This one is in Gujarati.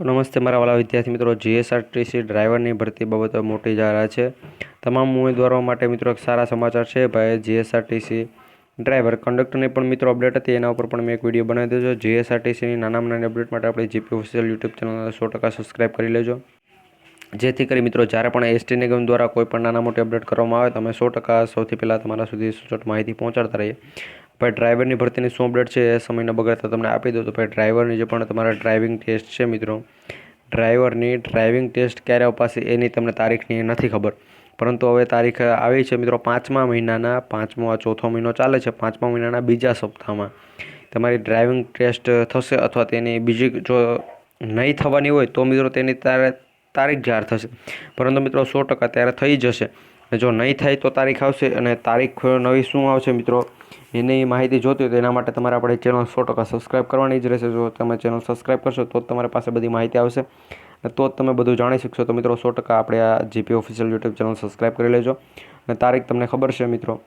તો નમસ્તે મારા વાલા વિદ્યાર્થી મિત્રો, જીએસઆરટીસી ડ્રાઈવરની ભરતી બાબતે મોટી જાહેરાત છે. તમામ ઉમેદવારો માટે મિત્રો એક સારા સમાચાર છે. ભાઈ જીએસઆરટીસી ડ્રાઈવર કંડક્ટરની પણ મિત્રો અપડેટ હતી. એના ઉપર પણ મેં એક વીડિયો બનાવી દીધો છે. જીએસઆરટીસીની નાનામાં નાની અપડેટ માટે આપણે જીપી ઓફિશિયલ યુટ્યુબ ચેનલ સો ટકા સબસ્ક્રાઈબ કરી લેજો. જેથી કરી મિત્રો, જ્યારે પણ એસટી નિગમ દ્વારા કોઈ પણ નાના મોટી અપડેટ કરવામાં આવે, તમે સો ટકા સૌથી પહેલાં તમારા સુધી સચોટ માહિતી પહોંચાડતા રહીએ. ભાઈ ડ્રાઈવરની ભરતીની શું અપડેટ છે એ સમયને બગાડતા તમને આપી દઉં તો ભાઈ ડ્રાઈવરની જે પણ તમારા ડ્રાઇવિંગ ટેસ્ટ છે મિત્રો ડ્રાઈવરની ડ્રાઇવિંગ ટેસ્ટ ક્યારે અપાશે એની તમને તારીખની નથી ખબર. પરંતુ હવે તારીખ આવી છે મિત્રો પાંચમા મહિનાના, પાંચમો આ ચોથો મહિનો ચાલે છે, પાંચમા મહિનાના બીજા સપ્તાહમાં. તમારી ડ્રાઇવિંગ ટેસ્ટ થશે અથવા તેની બીજી જો નહીં થવાની હોય તો મિત્રો તેની તારે તારીખ જાહેર થશે. પરંતુ મિત્રો સો ટકા ત્યારે થઈ જશે. અને જો નહીં થાય તો તારીખ આવશે અને તારીખ નવી શું આવશે મિત્રો? એની માહિતી જોતી હોય તો એના માટે તમારે આપણે ચેનલ સો ટકા સબસ્ક્રાઈબ કરવાની જ રહેશે. જો તમે ચેનલ સબસ્ક્રાઈબ કરશો તો તમારી પાસે બધી માહિતી આવશે. અને તો જ તમે બધું જાણી શકશો. તો મિત્રો સો ટકા આપણે આ GP official YouTube channel subscribe કરી લેજો. અને તારીખ તમને ખબર છે મિત્રો.